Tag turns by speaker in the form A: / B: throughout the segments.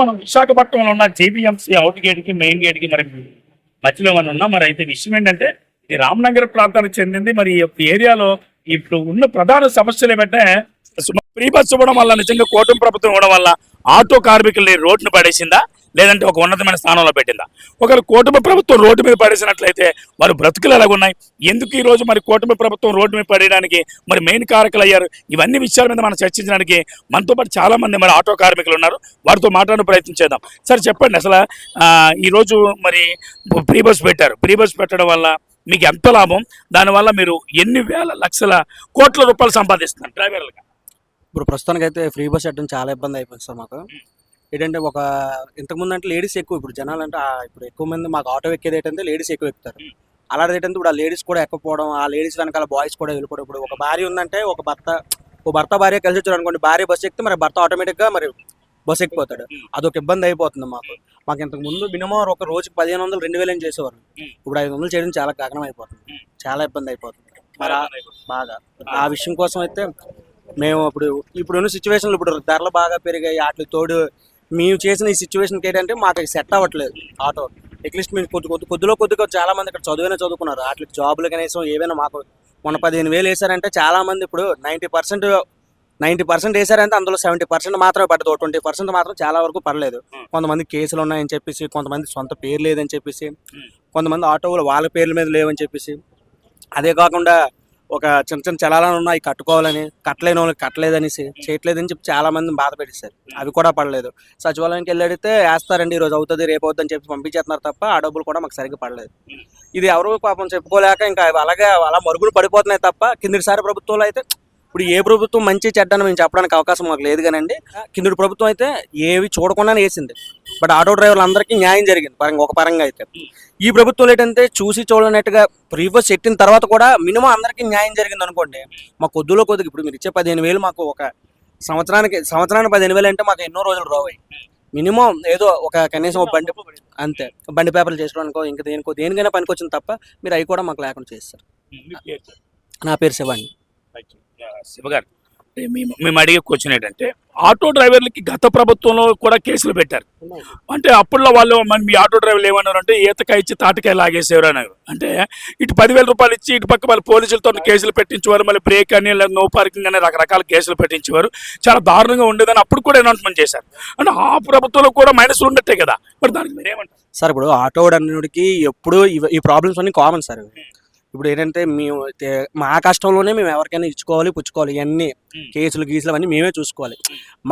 A: మనం విశాఖపట్నంలో ఉన్న జేబీఎంసీ అవుట్ గేట్కి మెయిన్ గేట్కి మరి మధ్యలో మనం ఉన్నాం? మరి అయితే విషయం ఏంటంటే ఈ రామనగర్ ప్రాంతానికి చెందింది. మరి ఈ యొక్క ఏరియాలో ఇప్పుడు ఉన్న ప్రధాన సమస్యలు ఏమంటే ఫ్రీ బస్సు ఇవ్వడం వల్ల నిజంగా కూటమి ప్రభుత్వం ఇవ్వడం వల్ల ఆటో కార్మికుల్ని రోడ్డును పడేసిందా? లేదంటే ఒక ఉన్నతమైన స్థానంలో పెట్టిందా? ఒకవేళ కూటమి ప్రభుత్వం రోడ్డు మీద పడేసినట్లయితే వారి బ్రతుకులు ఎలాగున్నాయి? ఎందుకు ఈ రోజు మరి కూటమి ప్రభుత్వం రోడ్డు మీద పడేయడానికి మరి మెయిన్ కారకులు అయ్యారు? ఇవన్నీ విషయాల మీద మనం చర్చించడానికి మనతో పాటు చాలా మంది మరి ఆటో కార్మికులు ఉన్నారు. వారితో మాట్లాడే ప్రయత్నం చేద్దాం. సార్ చెప్పండి అసలు ఆ, ఈ రోజు మరి ప్రీ బస్ పెట్టారు. ప్రీ బస్ పెట్టడం వల్ల మీకు ఎంత లాభం? దానివల్ల మీరు ఎన్ని వేల లక్షల కోట్ల రూపాయలు సంపాదిస్తున్నారు డ్రైవర్లుగా?
B: ఇప్పుడు ప్రస్తుతానికి అయితే ఫ్రీ బస్ పెట్టడం చాలా ఇబ్బంది అయిపోయింది సార్ మాకు. ఏంటంటే ఒక ఇంతకుముందు అంటే లేడీస్ ఎక్కువ ఇప్పుడు జనాలు అంటే ఇప్పుడు ఎక్కువ మంది మాకు ఆటో ఎక్కేది ఏంటంటే లేడీస్ ఎక్కువ ఎక్కుతారు. అలాంటిది ఏంటంటే ఇప్పుడు ఆ లేడీస్ కూడా ఎక్కకపోవడం ఆ లేడీస్ వెనకాల బాయ్స్ కూడా వెళ్ళిపోవడం. ఇప్పుడు ఒక భార్య ఉందంటే ఒక భర్త ఒక భర్త భార్య కలిసి వచ్చారు అనుకోండి భార్య బస్సు ఎక్కితే మరి భర్త ఆటోమేటిక్గా మరి బస్సు ఎక్కిపోతాడు. అదొక ఇబ్బంది అయిపోతుంది మాకు. మాకు ఇంతకు ముందు మినిమం ఒక రోజుకి పదిహేను వందలు రెండు వేలు ఏం చేసేవారు. ఇప్పుడు ఐదు వందలు చేయడం చాలా గగనం అయిపోతుంది. చాలా ఇబ్బంది అయిపోతుంది. మరి బాగా. ఆ విషయం కోసం అయితే మేము ఇప్పుడు ఇప్పుడున్న సిచ్యువేషన్లు ఇప్పుడు ధరలు బాగా పెరిగాయి వాటి తోడు మేము చేసిన ఈ సిచ్యువేషన్కి ఏంటంటే మాకు సెట్ అవ్వట్లేదు. ఆటో అట్లీస్ట్ మేము కొద్ది కొద్ది కొద్దిలో కొద్దిగా చాలా మంది ఇక్కడ చదువునే చదువుకున్నారు. వాటికి జాబులు కనీసం ఏవైనా మాకు మొన్న పదిహేను వేలు వేసారంటే చాలా మంది ఇప్పుడు నైంటీ పర్సెంట్ నైంటీ పర్సెంట్ వేసారంటే అందులో సెవెంటీ పర్సెంట్ మాత్రమే పడ్డది ట్వంటీ పర్సెంట్ మాత్రం చాలా వరకు పడలేదు కొంతమంది కేసులు ఉన్నాయని చెప్పేసి కొంతమంది సొంత పేరు లేదని చెప్పేసి కొంతమంది ఆటోలు వాళ్ళ పేర్ల మీద లేవని చెప్పేసి. అదే కాకుండా ఒక చిన్న చిన్న చలాలను ఉన్నాయి కట్టుకోవాలని కట్టలేని వాళ్ళకి కట్టలేదనేసి చేయట్లేదని చెప్పి చాలా మంది బాధ పెట్టేశారు. అవి కూడా పడలేదు. సచివాలయానికి వెళ్ళి అడిగితే వేస్తారండి ఈరోజు రోజు అవుతుంది రేపు అవుతుందని చెప్పి పంపించేస్తున్నారు తప్ప ఆ డబ్బులు కూడా మాకు సరిగ్గా పడలేదు. ఇది ఎవరు పాపం చెప్పుకోలేక ఇంకా అలాగే అలా మరుగులు పడిపోతున్నాయి తప్ప కిందటిసారి ప్రభుత్వంలో అయితే ఇప్పుడు ఏ ప్రభుత్వం మంచి చెడ్డని మేము చెప్పడానికి అవకాశం మాకు లేదు కానండి. కిందటి ప్రభుత్వం అయితే ఏవి చూడకుండానే వేసింది. బట్ ఆటో డ్రైవర్లు అందరికీ న్యాయం జరిగింది పరంగా ఒక పరంగా అయితే. ఈ ప్రభుత్వం ఏంటంటే చూసి చూడనట్టుగా ప్రీవియస్ పెట్టిన తర్వాత కూడా మినిమం అందరికీ న్యాయం జరిగింది అనుకోండి. మా కొద్దిలో కొద్దిగా ఇప్పుడు మీరు ఇచ్చే పదిహేను వేలు మాకు ఒక సంవత్సరానికి సంవత్సరానికి పదిహేను వేలు అంటే మాకు ఎన్నో రోజులు రావాయి మినిమం ఏదో ఒక కనీసం బండి అంతే. బండి పేపర్లు చేసుకోవడానికో ఇంకా దేనికో దేనికైనా పనికి వచ్చింది తప్ప మీరు అవి కూడా మాకు లేకుండా చేస్తారు. నా పేరు శివాణి
A: శివగారు. మేము మేము అడిగే క్వశ్చన్ ఏంటంటే ఆటో డ్రైవర్లకి గత ప్రభుత్వంలో కూడా కేసులు పెట్టారు. అంటే అప్పుల్లో వాళ్ళు మీ ఆటో డ్రైవర్లు ఏమన్నారు అంటే ఈతకాయ ఇచ్చి తాటకాయ లాగేసేవారు అన్నారు. అంటే ఇటు పదివేల రూపాయలు ఇచ్చి ఇటు పక్క మళ్ళీ పోలీసులతో కేసులు పెట్టించేవారు మళ్ళీ బ్రేక్ అని లేదా నో పార్కింగ్ అని రకరకాల కేసులు పెట్టించేవారు. చాలా దారుణంగా ఉండేదని అప్పుడు కూడా అనౌన్స్మెంట్ చేశారు. అంటే ఆ ప్రభుత్వంలో కూడా మైనస్లు ఉండట్టే కదా. మరి దానికి మీరు ఏమంటారు
B: సార్ ఇప్పుడు ఆటో అన్నిటికి ఎప్పుడు ఈ ప్రాబ్లమ్స్ అన్ని కామన్ సార్. ఇప్పుడు ఏంటంటే మేము మా కష్టంలోనే మేము ఎవరికైనా ఇచ్చుకోవాలి పుచ్చుకోవాలి. ఇవన్నీ. కేసులు గీసులు అవన్నీ మేమే చూసుకోవాలి.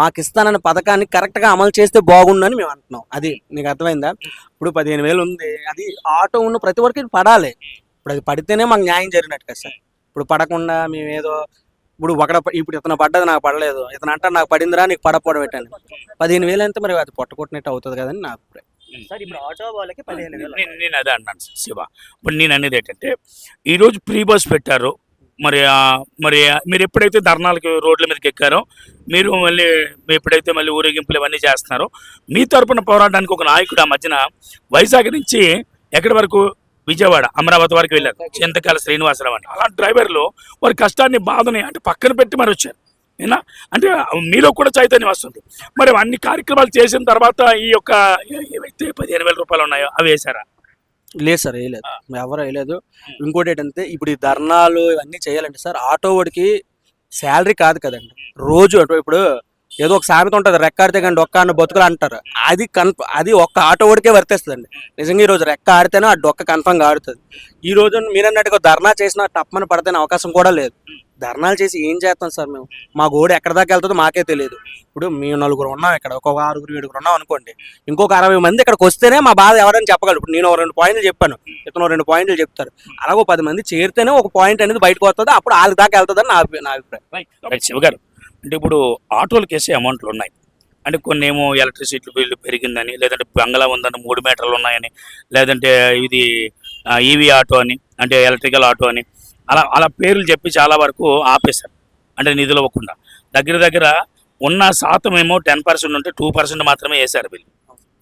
B: మాకు ఇస్తానన్న పథకాన్ని కరెక్ట్గా అమలు చేస్తే బాగుండని మేము అంటున్నాం. అది నీకు అర్థమైందా? ఇప్పుడు పదిహేను వేలు ఉంది. అది ఆటో ఉన్న ప్రతి ఒక్కరికి పడాలి. ఇప్పుడు అది పడితేనే మాకు న్యాయం జరిగినట్టు కదా సార్. ఇప్పుడు పడకుండా మేము ఏదో ఇప్పుడు ఒకడ ఇప్పుడు ఇతను పడ్డది నాకు పడలేదు. ఇతను అంటే నాకు పడిందిరా నీకు పడకపోవడం పెట్టాను పదిహేను వేలు అంటే మరి అది పొట్టకొట్టినట్టు అవుతుంది కదని నా అభిప్రాయం.
C: సార్ ఇప్పుడు ఆటో వాళ్ళకి పదిహేను వేలు
A: నేను నేను అదే అన్నాను సార్, శివ. ఇప్పుడు నేను అనేది ఏంటంటే ఈరోజు ప్రీ బస్ పెట్టారు. మరి మరి మీరు ఎప్పుడైతే ధర్నాలకి రోడ్ల మీదకి ఎక్కారో మీరు మళ్ళీ ఎప్పుడైతే మళ్ళీ ఊరేగింపులు ఇవన్నీ చేస్తున్నారో మీ తరపున పోరాటానికి ఒక నాయకుడు ఆ మధ్యన వైజాగ్ నుంచి ఎక్కడి వరకు? విజయవాడ అమరావతి వరకు వెళ్ళారు. చింతకాల శ్రీనివాసరావు అని అలాంటి డ్రైవర్లు వారి కష్టాన్ని బాధని అంటే పక్కన పెట్టి మరి వచ్చారు ఏనా? అంటే మీలో కూడా చైతన్యం వస్తుంది. మరి అన్ని కార్యక్రమాలు చేసిన తర్వాత ఈ యొక్క ఏవైతే పదిహేను వేల రూపాయలు ఉన్నాయో అవి వేశారా?
B: లేదు సార్ వేయలేదు. ఎవరు వేయలేదు. ఇంకోటి ఏంటంటే ఇప్పుడు ఈ ధర్నాలు ఇవన్నీ చేయాలంటే సార్ ఆటో వాడికి శాలరీ కాదు కదండి. రోజు అటు ఇప్పుడు ఏదో ఒక సామెత ఉంటుంది రెక్కాడితే కానీ డొక్క అన్న బతుకులు అంటారు. అది కన్ అది ఒక్క ఆటో వాడికే వర్తిస్తుందండి నిజంగా ఈ రోజు రెక్క ఆడితేనే ఆ డొక్క కన్ఫర్మ్గా ఆడుతుంది. ఈ రోజు మీరన్నట్టుగా ధర్నా చేసిన టప్పని పడితే అవకాశం కూడా లేదు. ధర్నాలు చేసి ఏం చేస్తాం సార్ మేము? మా గోడ ఎక్కడ దాకా వెళ్తుందో మాకే తెలియదు. ఇప్పుడు మేము నలుగురు ఉన్నాం ఇక్కడ ఒక ఆరుగురు ఏడుగురు ఉన్నాం అనుకోండి. ఇంకొక అరవై మంది ఇక్కడికి వస్తేనే మా బాధ ఎవరైనా చెప్పగలరు. ఇప్పుడు నేను ఒక రెండు పాయింట్లు చెప్పాను. ఇతను రెండు పాయింట్లు చెప్తారు. అలాగే ఒక పది మంది చేరితేనే ఒక పాయింట్ అనేది బయటకు వస్తుంది. అప్పుడు వాళ్ళ దాకా వెళ్తుందని నా నా అభిప్రాయం.
A: శివగారు గారు. అంటే ఇప్పుడు ఆటోలకి వేసే అమౌంట్లు ఉన్నాయి. అంటే కొన్ని ఏమో ఎలక్ట్రిసిటీ బిల్లు పెరిగిందని లేదంటే బంగ్లా ఉందని మూడు మీటర్లు ఉన్నాయని లేదంటే ఇది ఈవీ ఆటో అని అంటే ఎలక్ట్రికల్ ఆటో అని అలా అలా పేర్లు చెప్పి చాలా వరకు ఆపేశారు. అంటే నిధులు ఇవ్వకుండా. దగ్గర దగ్గర ఉన్న శాతం ఏమో టెన్ పర్సెంట్ ఉంటే టూ పర్సెంట్ మాత్రమే వేశారు బిల్లు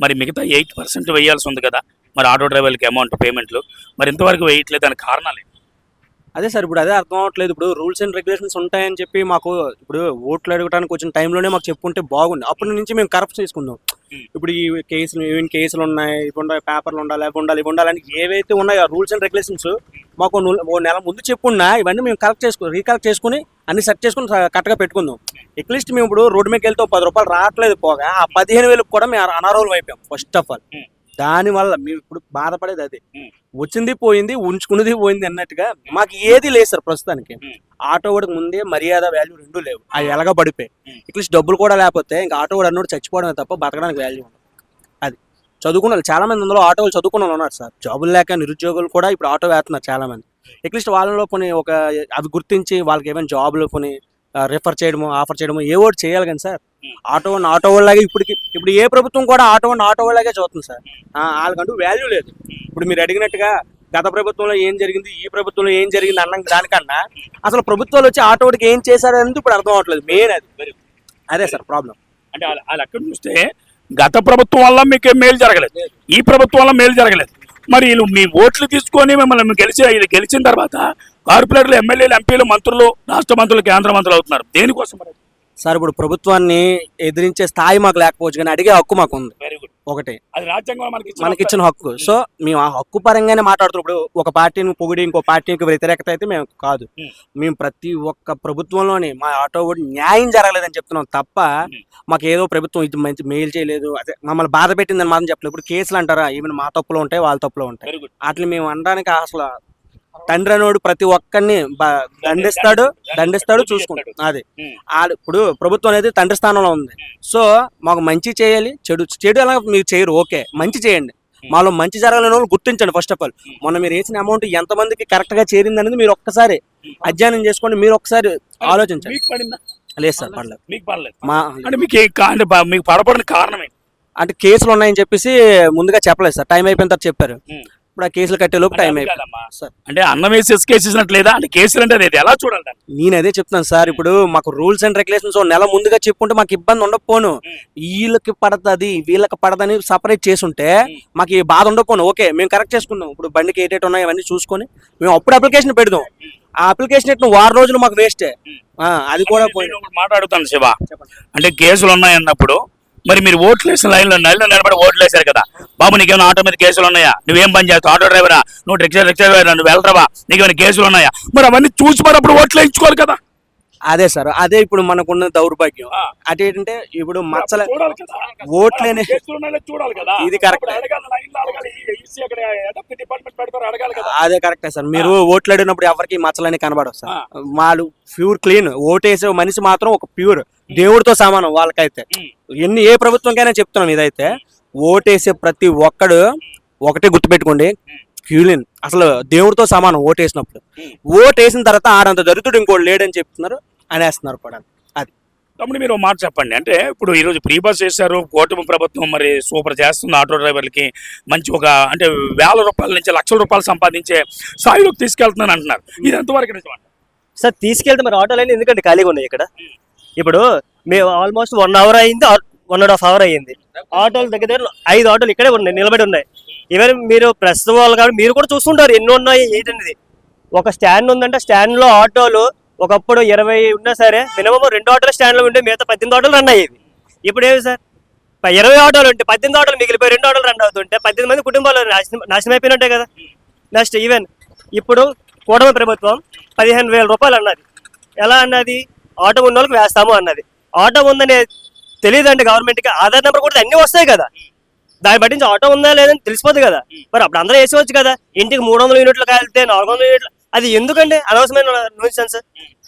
A: మరి మిగతా ఎయిట్ పర్సెంట్ వేయాల్సి ఉంది కదా. మరి ఆటో డ్రైవర్లకి అమౌంట్ పేమెంట్లు మరి ఇంతవరకు వేయట్లేదు దానికి కారణాలు ఏంటి?
B: అదే సార్ ఇప్పుడు అదే అర్థం అవ్వట్లేదు. ఇప్పుడు రూల్స్ అండ్ రెగ్యులేషన్స్ ఉంటాయని చెప్పి మాకు ఇప్పుడు ఓట్లు అడగడానికి వచ్చిన టైంలోనే మాకు చెప్పుంటే బాగుంది అప్పటి నుంచి మేము కరప్ట్ చేసుకుందాం. ఇప్పుడు ఈ కేసులు ఈవెన్ కేసులు ఉన్నాయి. ఇవి ఉండాలి పేపర్లు ఉండాలి అవి ఉండాలి ఇవి ఉండాలని ఏవైతే ఉన్నాయో రూల్స్ అండ్ రెగ్యులేషన్స్ మాకు ఓ నుల్- ముందు చెప్పున్నా ఇవన్నీ మేము కరెక్ట్ చేసుకుని రీకరెక్ట్ చేసుకుని అన్ని సెట్ చేసుకుని కరెక్ట్గా పెట్టుకుందాం. అట్లీస్ట్ మేము ఇప్పుడు రోడ్డు మీద వెళ్తే పది రూపాయలు రావట్లేదు పోగా. ఆ పదిహేను వేలకు కూడా మేము అనారోగ్యం అయిపోయాం ఫస్ట్ ఆఫ్ ఆల్ దాని వల్ల మేము ఇప్పుడు బాధపడేది అదే. వచ్చింది పోయింది ఉంచుకున్నది పోయింది అన్నట్టుగా మాకు ఏది లేదు సార్ ప్రస్తుతానికి. ఆటో వాడికి ముందే మర్యాద వాల్యూ రెండు లేవు. అవి ఎలాగ పడిపోయి. అట్లీస్ట్ డబ్బులు కూడా లేకపోతే ఇంకా ఆటో వాడు అన్నోడు చచ్చిపోవడమే తప్ప బతకడానికి వాల్యూ ఉండదు. అది. చదువుకున్న వాళ్ళు చాలా మంది అందులో ఆటోలు చదువుకున్న ఉన్నారు సార్. జాబులు లేక నిరుద్యోగులు కూడా ఇప్పుడు ఆటో వేస్తున్నారు చాలా మంది అట్లీస్ట్ వాళ్ళలో కొన్ని ఒక అవి గుర్తించి వాళ్ళకి ఏమైనా జాబులు కొన్ని రిఫర్ చేయడము ఆఫర్ చేయడము ఏ ఒకటి చేయాలి కానీ సార్. ఆటో ఆటో వాళ్ళగా ఇప్పటికి ఇప్పుడు ఏ ప్రభుత్వం కూడా ఆటో ఆటో వాళ్ళగా చూస్తుంది సార్. వాళ్ళకంటూ వాల్యూ లేదు. ఇప్పుడు మీరు అడిగినట్టుగా గత ప్రభుత్వంలో ఏం జరిగింది ఈ ప్రభుత్వంలో ఏం జరిగింది అన్న దానికన్నా అసలు ప్రభుత్వాలు వచ్చి ఆటోడికి ఏం చేశారు అనేది ఇప్పుడు అర్థం అవట్లేదు మెయిన్ అది. అదే సార్ ప్రాబ్లం
A: అంటే వాళ్ళు అక్కడ చూస్తే గత ప్రభుత్వం వల్ల మీకు మేలు జరగలేదు. ఈ ప్రభుత్వం వల్ల మేలు జరగలేదు. మరి వీళ్ళు మీ ఓట్లు తీసుకొని మిమ్మల్ని గెలిచి వీళ్ళు గెలిచిన తర్వాత కార్పొరేటర్లు ఎమ్మెల్యేలు ఎంపీలు మంత్రులు రాష్ట్ర మంత్రులు కేంద్ర మంత్రులు అవుతున్నారు. దేనికోసం మరి
B: సార్ ఇప్పుడు ప్రభుత్వాన్ని ఎదిరించే స్థాయి మాకు లేకపోవచ్చు కానీ అడిగే హక్కు మాకు ఉంది
A: వెరీ గుడ్
B: ఒకటి.
A: అది రాజ్యాంగం మనకి ఇచ్చిన
B: మనకి ఇచ్చిన హక్కు. సో మేము ఆ హక్కు పరంగానే మాట్లాడుతున్నాం. ఇప్పుడు ఒక పార్టీని పొగిడి ఇంకో పార్టీకి వ్యతిరేకత అయితే మేము కాదు.
A: Hmm.
B: మేము ప్రతి ఒక్క ప్రభుత్వంలోని మా ఆటో కూడా న్యాయం జరగలేదని చెప్తున్నాం తప్ప
A: Hmm.
B: మాకు ఏదో ప్రభుత్వం ఇది మంచి మెయిల్ చేయలేదు. అదే మమ్మల్ని బాధ పెట్టిందని మాత్రం చెప్పలేదు. ఇప్పుడు కేసులు అంటారా? ఈవెన్ మా తప్పులు ఉంటాయి వాళ్ళ తప్పులు ఉంటాయి. వాటిని మేము అనడానికి అసలు తండ్రి అనోడు ప్రతి ఒక్కరిని దండిస్తాడు దండిస్తాడు చూసుకుంటాడు. అది. ఇప్పుడు ప్రభుత్వం అనేది తండ్రి స్థానంలో ఉంది. సో మాకు మంచి చేయాలి చెడు చెడు ఎలా మీరు చేయరు ఓకే మంచి చేయండి. మాలో మంచి జరగాలని వాళ్ళు గుర్తించండి ఫస్ట్ ఆఫ్ ఆల్ మొన్న మీరు వేసిన అమౌంట్ ఎంత మందికి కరెక్ట్గా చేరింది అనేది మీరు ఒక్కసారి అధ్యయనం చేసుకోండి మీరు ఒకసారి ఆలోచించండి. లేదు సార్
A: మీకు పడలేదు
B: మా
A: అంటే మీకు అంటే మీకు పడపడిన కారణం
B: అంటే కేసులు ఉన్నాయని చెప్పేసి ముందుగా చెప్పలేదు సార్ టైం అయిపోయిన తర్వాత చెప్పారు. ఇప్పుడు ఆ కేసులు కట్టే లోపు
A: అంటే
B: టైం అయిపోయింది. సార్.
A: అంటే అన్నం వేసి కేసేసినట్లేదా అంటే కేసులు అంటే అది ఎలా చూడాలి?
B: నేను అదే చెప్తాను సార్ ఇప్పుడు మాకు రూల్స్ అండ్ రెగ్యులేషన్స్ నెల ముందుగా చెప్పుంటే మాకు ఇబ్బంది ఉండకపోను. వీళ్ళకి పడతది వీళ్ళకి పడదని సపరేట్ చేసుంటే మాకు ఈ బాధ ఉండకపోను. ఓకే మేము కరెక్ట్ చేసుకుందాం. ఇప్పుడు బండికి ఏటేటి ఉన్నాయి అవన్నీ చూసుకొని మేము అప్పుడు అప్లికేషన్ పెడదాం. ఆ అప్లికేషన్ ఎట్లా వారం రోజులు మాకు వేస్టే అది కూడా
A: ఒకటి మాట్లాడుతాను శివ. అంటే కేసులు ఉన్నాయన్నప్పుడు మరి మీరు ఓట్లు వేసిన లైన్లో లైన్లో నిలబడి ఓట్లు వేశారు కదా. బాబు నీకేమైనా ఆటో మీద కేసులు ఉన్నాయా? నువ్వేం పని చేస్తావు? ఆటో డ్రైవరా? నువ్వు రిక్షా రిక్షా డ్రైవరా? నువ్వు వెళ్ళరావా నీకేమైనా కేసులు ఉన్నాయా? మరి అవన్నీ చూసి మరి అప్పుడు ఓట్లు వేయించుకోవాలి కదా.
B: అదే సార్ అదే ఇప్పుడు మనకున్న దౌర్భాగ్యం.
A: ఆ.
B: అదేంటంటే ఇప్పుడు మచ్చల ఓట్లేని ఇది
A: కదా.
B: అదే కరెక్టే సార్. మీరు ఓట్లు అడిగినప్పుడు ఎవరికి మచ్చలని కనబడవు సార్. వాళ్ళు ప్యూర్ క్లీన్. ఓటేసే మనిషి మాత్రం ఒక ప్యూర్. దేవుడితో సమానం వాళ్ళకైతే. ఎన్ని ఏ ప్రభుత్వంకైనా చెప్తున్నాను ఇదైతే. ఓటేసే ప్రతి ఒక్కడు ఒకటే గుర్తుపెట్టుకోండి. క్యూలిన్. అసలు దేవుడితో సమానం ఓటేసినప్పుడు. ఓటేసిన తర్వాత ఆడంత దరిద్రుడు ఇంకోటి లేడని చెప్తున్నారు అనేస్తున్నారు కూడా. అది.
A: తమ్ముడు మీరు ఒక మాట చెప్పండి. అంటే ఇప్పుడు ఈ రోజు ప్రీ బస్ చేశారు కూటమి ప్రభుత్వం మరి సూపర్ చేస్తుంది ఆటో డ్రైవర్లకి. మంచి ఒక అంటే వేల రూపాయల నుంచి లక్షల రూపాయలు సంపాదించే స్థాయిలోకి తీసుకెళ్తున్నాను అంటున్నారు. ఇది ఎంతవరకు నిజం
C: సార్ తీసుకెళ్తే మరి ఆటోలు ఎందుకంటే ఖాళీగా ఉన్నాయి ఇక్కడ? ఇప్పుడు మేము ఆల్మోస్ట్ వన్ అవర్ అయింది వన్ అండ్ హాఫ్ అవర్ అయ్యింది. ఆటోలు దగ్గర దగ్గర ఐదు ఆటోలు ఇక్కడే ఉన్నాయి నిలబడి ఉన్నాయి. ఈవెన్ మీరు ప్రస్తుతం వాళ్ళు కాబట్టి మీరు కూడా చూస్తుంటారు ఎన్ని ఉన్నాయి ఏంటనేది ఒక స్టాండ్ ఉందంటే స్టాండ్లో ఆటోలు ఒకప్పుడు ఇరవై ఉన్నా సరే మినిమం రెండు ఆటోలు స్టాండ్లో ఉంటే మిగతా పద్దెనిమిది ఆటోలు రన్ అయ్యేవి. ఇప్పుడు ఏమి సార్? ఇరవై ఆటోలు ఉంటే పద్దెనిమిది ఆటోలు మిగిలిపోయి రెండు ఆటోలు రన్ అవుతుంటే పద్దెనిమిది మంది కుటుంబాలు నాశనం నాశనం అయిపోయినట్టే కదా. నెక్స్ట్ ఈవెన్ ఇప్పుడు కూటమి ప్రభుత్వం పదిహేను వేల రూపాయలు అన్నది. ఎలా అన్నది? ఆటో ఉన్న వాళ్ళకి వేస్తాము అన్నది. ఆటో ఉందనే తెలియదండి గవర్నమెంట్కి ఆధార్ నెంబర్ కూడా అన్నీ వస్తాయి కదా. దాన్ని బట్టి ఆటో ఉందా లేదని తెలిసిపోదు కదా. మరి అప్పుడు అందరూ వేసుకోవచ్చు కదా. ఇంటికి మూడు వందల యూనిట్లు కాలితే నాలుగు వందల యూనిట్లు. అది ఎందుకండి అనవసరమైన న్యూసెన్స్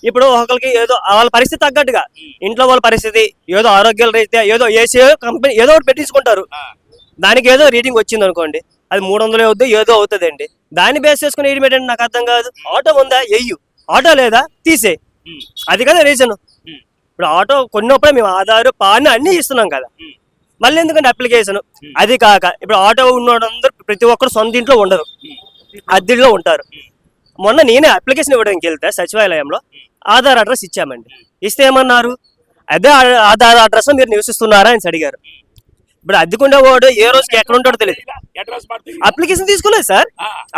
C: ఇప్పుడు ఒకరికి ఏదో వాళ్ళ పరిస్థితి తగ్గట్టుగా. ఇంట్లో వాళ్ళ పరిస్థితి ఏదో ఆరోగ్యాల రీత్యా ఏదో ఏసీ కంపెనీ ఏదో ఒకటి పెట్టించుకుంటారు. దానికి ఏదో రీడింగ్ వచ్చింది అనుకోండి. అది మూడు వందలు అవుద్ది ఏదో అవుతుంది అండి దాన్ని బేస్ చేసుకుని ఏంటంటే నాకు అర్థం కాదు. ఆటో ఉందా? ఎయ్యు ఆటో లేదా? తీసే అది కదా రీజన్ ఇప్పుడు ఆటో కొన్నప్పుడే మేము ఆధార్ పాన్ అన్ని ఇస్తున్నాం కదా. మళ్ళీ ఎందుకంటే అప్లికేషన్ అది కాక ఇప్పుడు ఆటో ఉన్నోడందరూ ప్రతి ఒక్కరు సొంత ఇంట్లో ఉండరు. అద్దెల్లో ఉంటారు. మొన్న నేనే అప్లికేషన్ ఇవ్వడానికి వెళ్తే సచివాలయంలో ఆధార్ అడ్రస్ ఇచ్చామండి. ఇస్తే ఏమన్నారు? అదే ఆధార్ అడ్రస్ మీరు నివసిస్తున్నారా అని అడిగారు. ఇప్పుడు అద్దెకుండే వాడు ఏ రోజుకి ఎక్కడ ఉంటాడో తెలియదు అప్లికేషన్ తీసుకోలేదు సార్.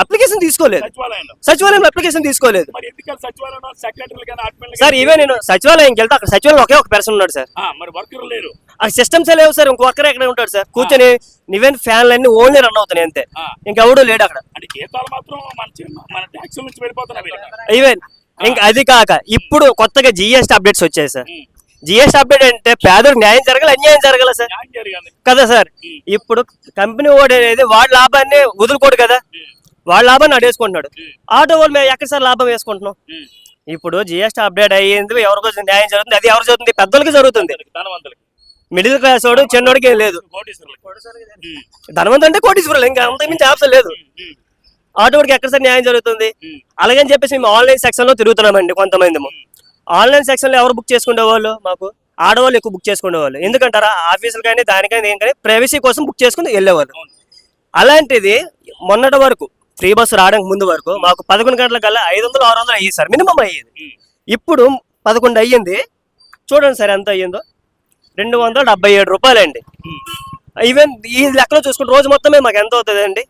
C: అప్లికేషన్ తీసుకోలేదు.
A: సచివాలయంలో.
C: సచివాలయం అప్లికేషన్ తీసుకోలేదు. సార్ ఈవెన్ నేను సచివాలయంకి వెళ్తే అక్కడ సచివాలయం ఒకే ఒక పర్సన్ ఉన్నాడు సార్.
A: ఆ,
C: సిస్టమ్స్ లేవు సార్ ఇంకో ఒక్కరే ఎక్కడ ఉంటాడు సార్. కూర్చొని ఈవెన్ ఫ్యాన్లు అన్ని ఓన్లీ రన్ అవుతున్నాయి అంతే. ఇంకెవడూ లేడు అక్కడ. ఈవెన్ ఇంకా అది కాక ఇప్పుడు కొత్తగా జిఎస్టీ అప్డేట్స్ వచ్చాయి సార్. జిఎస్టీ అప్డేట్ అంటే పేదలకు న్యాయం జరగాలి అన్యాయం జరగాలి సార్? కదా సార్. ఇప్పుడు కంపెనీ వాడు అనేది వాడి లాభాన్ని వదులుకోడు కదా. వాడి లాభాన్ని అడేసుకుంటున్నాడు ఆటో వాళ్ళు మేము ఎక్కడ సార్ లాభం వేసుకుంటున్నాం? ఇప్పుడు జిఎస్టీ అప్డేట్ అయ్యింది ఎవరికో న్యాయం జరుగుతుంది? అది ఎవరు జరుగుతుంది? పెద్దోళ్ళకి జరుగుతుంది. మిడిల్ క్లాస్ వాడు చిన్నోడికి ఏం లేదు. ధనవంతం అంటే కోటీశ్వరులు ఇంకా అంత మించి ఆప్షన్ లేదు. ఆటోడికి ఎక్కడ సార్ న్యాయం జరుగుతుంది. అలాగని చెప్పేసి మేము ఆన్లైన్ సెక్షన్లో తిరుగుతున్నామండి కొంతమంది ఆన్లైన్ సెక్షన్లో ఎవరు బుక్ చేసుకునే వాళ్ళు మాకు? ఆడవాళ్ళు ఎక్కువ బుక్ చేసుకునే వాళ్ళు ఎందుకంటారా? ఆఫీసులు కానీ దానికైనా కానీ ప్రైవసీ కోసం బుక్ చేసుకుని వెళ్ళేవాళ్ళు. అలాంటిది మొన్నటి వరకు ఫ్రీ బస్సు రావడానికి ముందు వరకు మాకు పదకొండు గంటల కల్లా ఐదు వందలు ఆరు వందలు అయ్యేది సార్ మినిమం అయ్యేది. ఇప్పుడు పదకొండు అయ్యింది. చూడండి సార్ ఎంత అయ్యిందో. రెండు వందల డెబ్బై ఏడు రూపాయలండి.
A: అండి
C: ఈవెన్ ఈ లెక్కలో చూసుకుంటే రోజు మొత్తమే మాకు ఎంత అవుతుంది అండి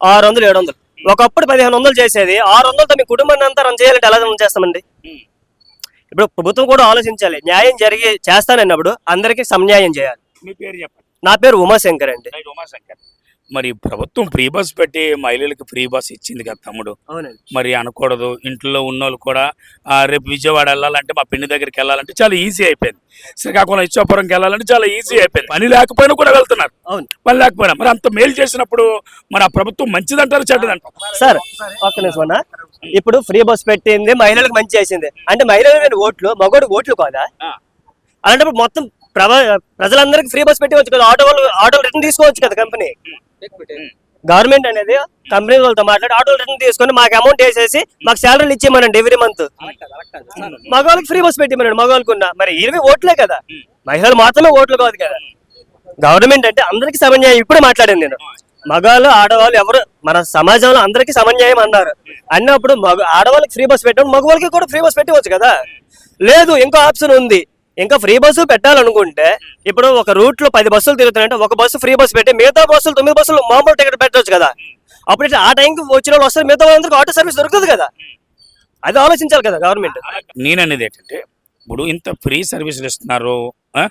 C: ఆరు వందలు ఏడు వందలు. ఒకప్పుడు పదిహేను వందలు చేసేది. ఆరు వందలతో మీ కుటుంబాన్ని అంతా రన్ చేయాలంటే ఎలా రన్ చేస్తామండి? ఇప్పుడు ప్రభుత్వం కూడా ఆలోచించాలి. న్యాయం జరిగి చేస్తానన్నప్పుడు అందరికీ సమన్యాయం చేయాలి.
A: మీ పేరు చెప్పండి.
C: నా పేరు ఉమాశంకర్ అండి.
A: ఉమాశంకర్. మరి ప్రభుత్వం ఫ్రీ బస్ పెట్టి మహిళలకు ఫ్రీ బస్ ఇచ్చింది కదా తమ్ముడు. మరి అనకూడదు. ఇంట్లో ఉన్నోళ్ళు కూడా ఆ, రేపు విజయవాడ వెళ్ళాలంటే మా పిన్ని దగ్గరికి వెళ్ళాలంటే చాలా ఈజీ అయిపోయింది. శ్రీకాకుళం ఇచ్చాపురంకి వెళ్ళాలంటే చాలా ఈజీ అయిపోయింది. పని లేకపోయినా కూడా వెళ్తున్నారు.
C: అవును.
A: పని లేకపోయినా. మరి అంత మేలు చేసినప్పుడు మరి ఆ ప్రభుత్వం మంచిదంటారు చెడ్డదంటారు?
C: సార్. ఇప్పుడు ఫ్రీ బస్ పెట్టింది మహిళలకు మంచి చేసింది. అంటే మహిళల ఓట్లు మగోడు ఓట్లు కాదా. అలాంటప్పుడు మొత్తం ప్రవ ప్రజలందరికీ ఫ్రీ బస్ పెట్టవచ్చు కదా ఆటో వాళ్ళు ఆటోలు రిటర్న్ తీసుకోవచ్చు కదా కంపెనీ? గవర్నమెంట్ అనేది కంపెనీ వాళ్ళతో మాట్లాడి ఆటోలు రిటర్న్ తీసుకొని మాకు అమౌంట్ వేసేసి మాకు శాలరీలు ఇచ్చేయమనండి ఎవ్రీ మంత్ మగవాళ్ళకి ఫ్రీ బస్ పెట్టిమనండి మగవాళ్ళకున్నా. మరి ఇరవై ఓట్లే కదా. మహిళలు మాత్రమే ఓట్లు కాదు కదా. గవర్నమెంట్ అంటే అందరికీ సమన్యాయం ఇప్పుడే మాట్లాడాను నేను. మగవాళ్ళు ఆడవాళ్ళు ఎవరు మన సమాజంలో అందరికీ సమన్యాయం అన్నారు. అన్నప్పుడు మగ ఆడవాళ్ళకి ఫ్రీ బస్ పెట్టడం మగవాళ్ళకి కూడా ఫ్రీ బస్ పెట్టవచ్చు కదా? లేదు ఇంకో ఆప్షన్ ఉంది. ఇంకా ఫ్రీ బస్సు పెట్టాలనుకుంటే ఇప్పుడు ఒక రూట్లో పది బస్సులు తిరుగుతున్నాయంటే ఒక బస్సు ఫ్రీ బస్సు పెట్టి మిగతా బస్సులు తొమ్మిది బస్సులు మామూలు టికెట్ పెట్టవచ్చు కదా? అప్పుడు ఆ టైంకి వచ్చిన వాళ్ళు వస్తారు మిగతా వాళ్ళందరికీ ఆటో సర్వీస్ దొరుకుతుంది కదా? అది ఆలోచించాలి కదా గవర్నమెంట్
A: నేననేది ఏంటంటే ఇప్పుడు ఇంత ఫ్రీ సర్వీసులు ఇస్తున్నారు ఆ?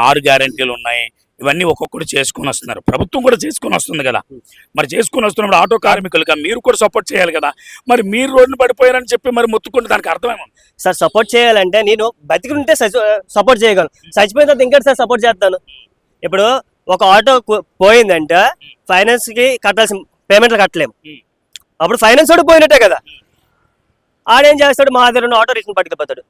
A: ఆరు గ్యారంటీలు ఉన్నాయి ఇవన్నీ ఒక్కొక్కరు చేసుకొని వస్తున్నారు. ప్రభుత్వం కూడా చేసుకొని వస్తుంది కదా. మరి చేసుకొని వస్తున్నప్పుడు ఆటో కార్మికులుగా మీరు కూడా సపోర్ట్ చేయాలి కదా. మరి మీరు రోడ్డున పడిపోయారని చెప్పి మరి మొత్తుకుంటే దానికి అర్థమేమో?
C: సార్ సపోర్ట్ చేయాలంటే నేను బతికుంటే సపోర్ట్ చేయగలను. చచ్చిపోయిన తర్వాత ఇంకేంటి సార్ సపోర్ట్ చేస్తాను? ఇప్పుడు ఒక ఆటో పోయిందంటే ఫైనాన్స్కి కట్టాల్సిన పేమెంట్లు కట్టలేము. అప్పుడు ఫైనాన్స్ కూడా పోయినట్టే కదా. ఆడేం చేస్తాడు? మా దగ్గర ఆటో రిటర్న్ పట్టుకుపోతాడు.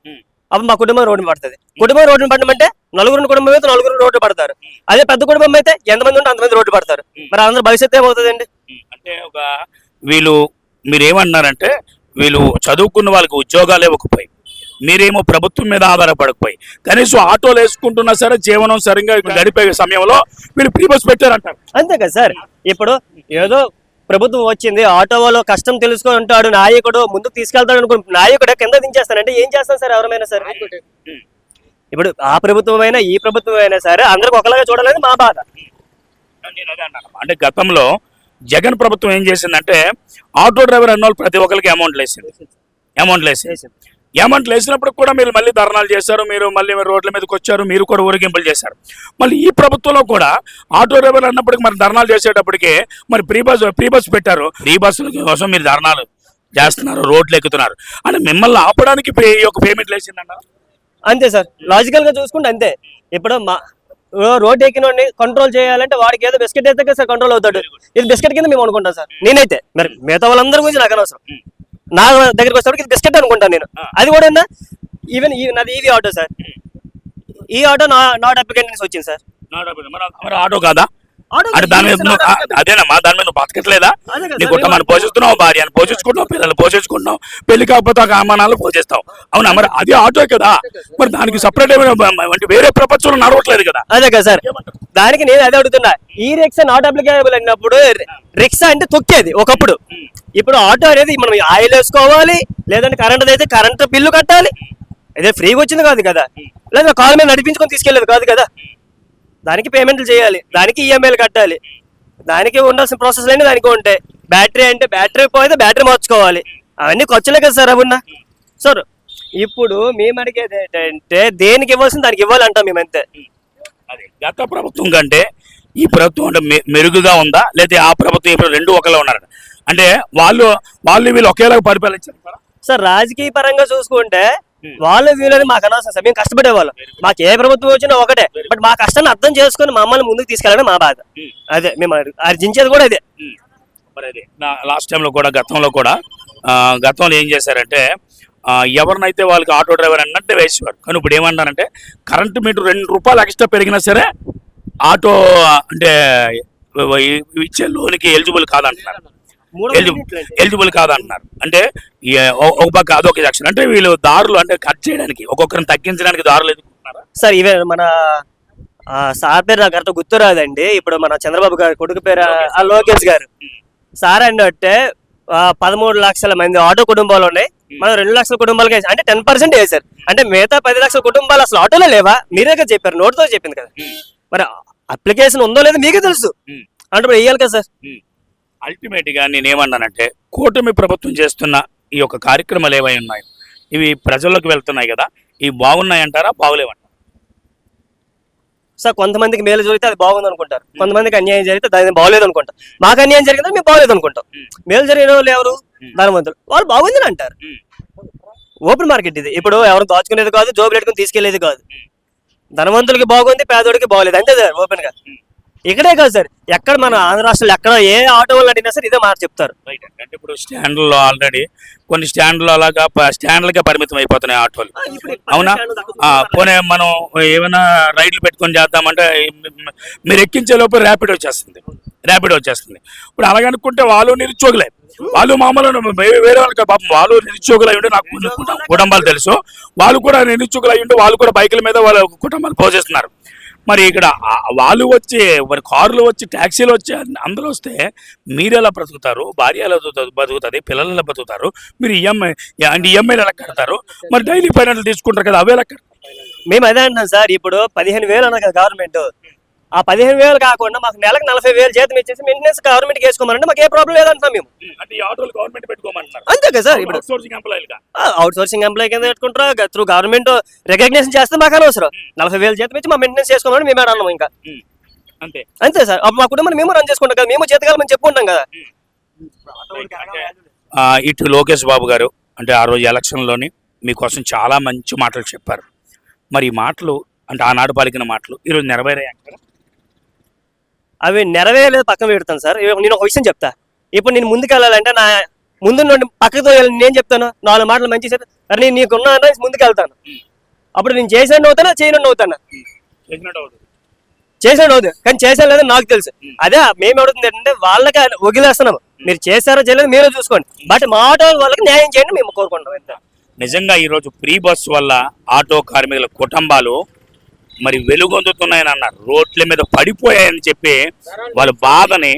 C: అప్పుడు మా కుటుంబం రోడ్డు పడుతుంది. కుటుంబం రోడ్డు పడమంటే నలుగురు కుటుంబం అయితే నలుగురు రోడ్డు పడతారు. అదే పెద్ద కుటుంబం అయితే ఎంతమంది ఉంటే అంతమంది రోడ్డు పడతారు. మరి అందరూ భవిష్యత్తు ఏమవుతుందండి?
A: అంటే ఒక వీళ్ళు మీరు ఏమన్నారంటే వీళ్ళు చదువుకున్న వాళ్ళకి ఉద్యోగాలు ఇవ్వకపోయి మీరేమో ప్రభుత్వం మీద ఆధారపడకపోయి కనీసం ఆటోలు వేసుకుంటున్నా సరే జీవనం సరిగ్గా గడిపే సమయంలో వీళ్ళు ఫ్రీ బస్ పెట్టారంటారు.
C: అంతే కదా సార్. ఇప్పుడు ఏదో ప్రభుత్వం వచ్చింది ఆటో వాళ్ళు కష్టం తెలుసుకొని ఉంటాడు నాయకుడు ముందుకు తీసుకెళ్తాడు అనుకుని నాయకుడు కింద దించేస్తానంటే ఏం చేస్తాం సార్ ఎవరైనా సరే? ఇప్పుడు ఆ ప్రభుత్వం అయినా ఈ ప్రభుత్వం అయినా సరే అందరికి ఒకలాగా చూడాలని మా బాధ.
A: నేను అదే అంటే గతంలో జగన్ ప్రభుత్వం ఏం చేసిందంటే ఆటో డ్రైవర్ అన్న వాళ్ళు ప్రతి ఒక్కరికి అమౌంట్లు వేసింది అమౌంట్లు వేసింది అమౌంట్లు వేసినప్పుడు కూడా మీరు మళ్ళీ ధర్నాలు చేశారు మీరు మళ్ళీ రోడ్ల మీదకి వచ్చారు మీరు కూడా ఊరేగింపులు చేశారు. మళ్ళీ ఈ ప్రభుత్వంలో కూడా ఆటో డ్రైవర్ అన్నప్పటికి మరి ధర్నాలు చేసేటప్పటికి మరి ప్రీ బస్ ప్రీ బస్ పెట్టారు. ప్రీ బస్సుల కోసం మీరు ధర్నాలు చేస్తున్నారు రోడ్లు ఎక్కుతున్నారు. అంటే మిమ్మల్ని ఆపడానికి పే- ఈ యొక్క పేమెంట్లు వేసిందన్న
C: అంతే సార్. లాజికల్గా చూసుకుంటే అంతే. ఇప్పుడు మా రోడ్ ఎక్కిన కంట్రోల్ చేయాలంటే వాడికి ఏదో బిస్కెట్ అయితే సార్ కంట్రోల్ అవుతాడు. ఇది బిస్కెట్ కింద మేము అనుకుంటాం సార్. నేనైతే. మరి మిగతా వాళ్ళందరి గురించి నాకు అనవసరం. నా దగ్గరికి వచ్చేటప్పటికి ఇది బిస్కెట్ అనుకుంటాను నేను. అది కూడా ఈవెన్ నాది ఈవీ ఆటో సార్. ఈ ఆటో నా నాట్ అప్లికెంట్ నుంచి వచ్చింది సార్.
A: ఆటో కాదా? అంటే దాని మీద నువ్వు- అదేనమ్మా దాని మీద నువ్వు బతకట్లేదా? నీ కుటుంబాన్ని పోషిస్తున్నావు భార్యను పోషించుకుంటున్నావు పిల్లలు పోషించుకుంటున్నావు పెళ్ళి కాకపోతే ఒక అమ్మానాలు పోషిస్తావు. అవునా? మరి అది ఆటో కదా. మరి దానికి సపరేట్ అంటే వేరే ప్రపంచంలో నడవట్లేదు కదా.
C: అదే కదా సార్. దానికి నేను అదే అడుగుతున్నా. ఈ రిక్షా నాట్ అప్లికేబుల్ అన్నప్పుడు రిక్షా అంటే తొక్కేది ఒకప్పుడు. ఇప్పుడు ఆటో అనేది మనం ఆయిల్ వేసుకోవాలి లేదంటే కరెంట్ అయితే కరెంట్ బిల్లు కట్టాలి. అదే ఫ్రీగా వచ్చింది కాదు కదా. లేదా కాల్ మీద నడిపించుకొని తీసుకెళ్ళేది కాదు కదా. దానికి పేమెంట్లు చేయాలి దానికి ఈఎంఐలు కట్టాలి. దానికి ఉండాల్సిన ప్రాసెస్ అన్ని దానికి ఉంటాయి. బ్యాటరీ అంటే బ్యాటరీ పోతే బ్యాటరీ మార్చుకోవాలి. అవన్నీ ఖర్చులే కదా సార్ అవునా సార్ ఇప్పుడు మేము అడిగేది ఏంటంటే దేనికి ఇవ్వాల్సింది దానికి ఇవ్వాలి అంటాం మేము అంతే.
A: అది గత ప్రభుత్వం కంటే ఈ ప్రభుత్వం అంటే మెరుగుగా ఉందా? లేదా ఆ ప్రభుత్వం ఇప్పుడు రెండు ఒకలా ఉన్నారు అంటే వాళ్ళు వాళ్ళు వీళ్ళు ఒకేలాగా పరిపాలించారు
C: సార్ రాజకీయ పరంగా చూసుకుంటే వాళ్ళ వీళ్ళని మాకు అనవసరం సార్. మేము కష్టపడే వాళ్ళం మాకు ఏ ప్రభుత్వం వచ్చినా ఒకటే. బట్ మా కష్టాన్ని అర్థం చేసుకొని మమ్మల్ని ముందుకు తీసుకెళ్ళడం మా బాధ. అదే మేము అర్- అర్జించేది కూడా అదే.
A: లాస్ట్ టైంలో కూడా గతంలో కూడా గతంలో ఏం చేశారంటే ఎవరినైతే వాళ్ళకి ఆటో డ్రైవర్ అన్నట్టు వేసేవారు. కానీ ఇప్పుడు ఏమన్నారంటే కరెంటు మీటర్ రెండు రూపాయలు ఎక్స్ట్రా పెరిగినా సరే ఆటో అంటే ఇచ్చే లోన్కి ఎలిజిబుల్ కాదంటున్నారు. ఎలిజిబుల్ కాదంటున్నారు అంటే ఒక పక్క అదొక సెక్షన్ అంటే వీళ్ళు దారులు అంటే కట్ చేయడానికి ఒక్కొక్కరిని తగ్గించడానికి దారులు ఎదుర్కొంటున్నారా
C: సార్ ఇవే మన సార్ పేరు నాకు అర్థం గుర్తురాదండి ఇప్పుడు మన చంద్రబాబు గారు కొడుకు పేరు లోకేష్ గారు. సార్ ఆ, పదమూడు లక్షల మంది ఆటో కుటుంబాలు ఉన్నాయి. మనం రెండు లక్షల కుటుంబాలకి. అంటే టెన్ పర్సెంట్ వేశారు అంటే మిగతా పది లక్షల కుటుంబాలు అసలు ఆటోలో లేవా? మీరే కదా చెప్పారు నోటితో చెప్పింది కదా. మరి అప్లికేషన్ ఉందో లేదో మీకే తెలుసు. అంటే వేయాలి కదా సార్?
A: అల్టిమేట్గా నేను ఏమన్నానంటే కూటమి ప్రభుత్వం చేస్తున్న ఈ యొక్క కార్యక్రమాలు ఏవై ఉన్నాయి ఇవి ప్రజల్లోకి వెళ్తున్నాయి కదా ఇవి బాగున్నాయి అంటారా బాగులేవంటారా?
C: సార్ కొంతమందికి మేలు జరిగితే అది బాగుంది అనుకుంటారు కొంతమందికి అన్యాయం జరిగితే దాని బాగలేదు అనుకుంటాం మాకు అన్యాయం జరిగితే మేము బాగలేదు అనుకుంటాం మేలు జరిగిన వాళ్ళు ఎవరు? ధనవంతులు. వాళ్ళు బాగుందని అంటారు. ఓపెన్ మార్కెట్ ఇది. ఇప్పుడు ఎవరు దాచుకునేది కాదు జోబులు పెట్టుకుని తీసుకెళ్ళేది కాదు. ధనవంతులకి బాగుంది పేదోడికి బాగలేదు. అంతే సార్ ఓపెన్గా. ఇక్కడే కాదు సార్. ఎక్కడ మన ఆంధ్ర రాష్ట్రంలో ఎక్కడ ఏ ఆటో వాళ్ళు అడిగినా సరే ఇదే మాట చెప్తారు.
A: రైట్ అంటే ఇప్పుడు స్టాండ్లో ఆల్రెడీ కొన్ని స్టాండ్లు అలాగా ప- స్టాండ్లకే పరిమితం అయిపోతున్నాయి ఆటోలు. అవునా? ఆ, పోనీ మనం ఏమైనా రైడ్లు పెట్టుకొని చేద్దామంటే మ్- మీరు ఎక్కించే లోపు ర్యాపిడ్ వచ్చేస్తుంది. ర్యాపిడ్ వచ్చేస్తుంది. ఇప్పుడు అలాగనుకుంటే వాళ్ళు నిరుద్యోగులే. వాళ్ళు మామూలు వే- వేరే వాళ్ళకి పాపం వాళ్ళు నిరుద్యోగులు ఉంటే నాకు కొన్ని కుటుంబాలు తెలుసు. వాళ్ళు కూడా నిరుద్యోగులు అయ్యి ఉంటే వాళ్ళు కూడా బైకుల మీద వాళ్ళ కుటుంబాలు పోషిస్తున్నారు మరి ఇక్కడ వాళ్ళు వచ్చి మరి కార్లు వచ్చి ట్యాక్సీలు వచ్చి అందరూ వస్తే మీరు ఎలా బ్రతుకుతారు? భార్య ఎలా బతుకుతుంది- బతుకుతుంది పిల్లలు ఎలా బతుకుతారు మీరు ఈఎంఐ అంటే ఈఎంఐలు ఎలా కడతారు? మరి డైలీ ఫైనాన్స్ తీసుకుంటారు కదా అవి ఎలా కడతారు?
C: మేము అదే అంటున్నాం సార్ ఇప్పుడు పదిహేను వేలు అన్న కదా గవర్నమెంట్ ఆ పదిహేను వేలు కాకుండా మాకు నెలకు నలభై వేలు జీతం ఇచ్చేసి మెయింటెనెన్స్ గవర్నమెంట్ వేసుకోమనంటే మాకు ఏ ప్రాబ్లం లేదంటున్నాం మేము.
A: అంటే ఈ ఆటోలు గవర్నమెంట్
C: అంతే కదా సార్ ఇప్పుడు అవుట్ సోర్సింగ్ ఎంప్లాయ్ కింద పెట్టుకుంటారా? త్రూ గవర్నమెంట్ రికగ్నేషన్ చేస్తే మాకు అనవసరం. నలభై వేలు జీతం ఇచ్చి మా మెయింటెనెన్స్ చేసుకోమని మేము అన్నాం ఇంకా.
A: అంతే.
C: అంతే సార్ అప్పుడు మా కుటుంబాన్ని మేము రన్ చేసుకుంటాం కదా మేము జీతకాలం చెప్పుకుంటాం కదా.
A: ఆ, ఇటు లోకేష్ బాబు గారు అంటే ఆ రోజు ఎలక్షన్లోని మీకోసం చాలా మంచి మాటలు చెప్పారు. మరి ఈ మాటలు అంటే ఆనాడు పలికిన మాటలు ఈరోజు నెరవేరాయి
C: అవి నెరవేరలేదు పక్కన పెడతాను సార్. నేను ఒక విషయం చెప్తా. ఇప్పుడు నేను ముందుకు వెళ్ళాలంటే నా ముందు నుండి పక్కకు తోయాలి నేను చెప్తాను. నాలుగు మాటలు మంచి చెప్పి అరే నేను నీకున్నా అంటే ముందుకు వెళ్తాను. అప్పుడు నేను చేసాను అవుతానా చేయను అవుతానా? చేసాడు అవుతుంది. కానీ చేసాను లేదో నాకు తెలుసు. అదే మేము అడుగుతుంది ఏంటంటే వాళ్ళకి వదిలేస్తున్నాము మీరు చేశారో చేయలేదు మీరే చూసుకోండి. బట్ మా ఆటో వాళ్ళకి న్యాయం చేయండి మేము కోరుకుంటాం. ఎంత
A: నిజంగా ఈరోజు ఫ్రీ బస్ వల్ల ఆటో కార్మికుల కుటుంబాలు మరి వెలుగొందుతున్నాయని అన్నారు. రోడ్ల మీద పడిపోయాయని చెప్పి వాళ్ళ బాధని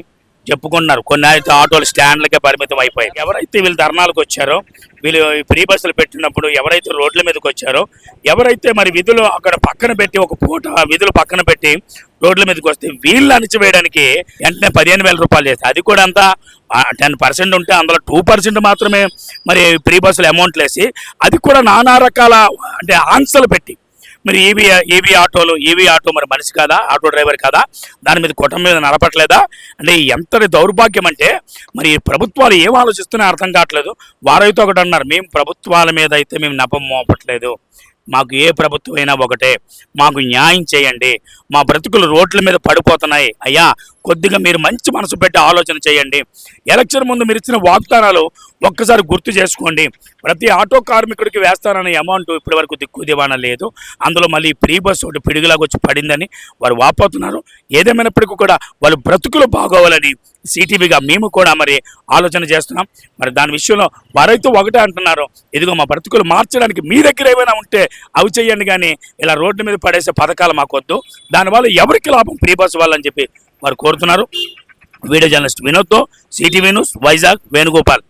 A: చెప్పుకున్నారు. కొన్ని అయితే ఆటోలు స్టాండ్లకే పరిమితం అయిపోయాయి. ఎవరైతే వీళ్ళు ధర్నాలకు వచ్చారో వీళ్ళు ఫ్రీ బస్సులు పెట్టినప్పుడు ఎవరైతే రోడ్ల మీదకి వచ్చారో ఎవరైతే మరి విధులు అక్కడ పక్కన పెట్టి ఒక పూట విధులు పక్కన పెట్టి రోడ్ల మీదకి వస్తే వీళ్ళు అణచివేయడానికి వెంటనే పదిహేను వేల రూపాయలు చేస్తే అది కూడా అంతా టెన్ పర్సెంట్ ఉంటే అందులో టూ పర్సెంట్ మాత్రమే మరి ఫ్రీ బస్సులు అమౌంట్లు వేసి అది కూడా నానా రకాల అంటే ఆన్సర్లు పెట్టి మరి ఈవీ ఈవీ ఆటోలు ఈవీ ఆటో మరి మనిషి కాదా ఆటో డ్రైవర్ కాదా? దాని మీద కుటుంబం మీద నడపట్లేదా? అంటే ఎంతటి దౌర్భాగ్యం అంటే మరి ప్రభుత్వాలు ఏం ఆలోచిస్తున్నా అర్థం కావట్లేదు. వారైతే ఒకటి అన్నారు మేము ప్రభుత్వాల మీద అయితే మేము నపం మోపట్లేదు. మాకు ఏ ప్రభుత్వం అయినా ఒకటే. మాకు న్యాయం చేయండి. మా బ్రతుకులు రోడ్ల మీద పడిపోతున్నాయి. అయ్యా కొద్దిగా మీరు మంచి మనసు పెట్టి ఆలోచన చేయండి. ఎలక్షన్ ముందు మీరు ఇచ్చిన వాగ్దానాలు ఒక్కసారి గుర్తు చేసుకోండి. ప్రతి ఆటో కార్మికుడికి వేస్తాననే అమౌంట్ ఇప్పటి వరకు దిక్కు దివాణం లేదు. అందులో మళ్ళీ ఫ్రీ బస్ ఒకటి పిడుగులాగా వచ్చి పడిందని వారు వాపోతున్నారు. ఏదేమైనప్పటికీ కూడా వాళ్ళు బ్రతుకులు బాగోవాలని సిటీవీగా మేము కూడా మరి ఆలోచన చేస్తున్నాం. మరి దాని విషయంలో వారైతే ఒకటే అంటున్నారు. ఇదిగో మా బ్రతుకులు మార్చడానికి మీ దగ్గర ఏమైనా ఉంటే అవి చేయండి కానీ ఇలా రోడ్డు మీద పడేసే పథకాలు మాకొద్దు. దానివల్ల ఎవరికి లాభం? ఫ్రీ బస్ వాళ్ళని చెప్పి వారు కోరుతున్నారు. వీడియో జర్నలిస్ట్ వినోద్తో సిటీవీ న్యూస్ వైజాగ్ వేణుగోపాల్.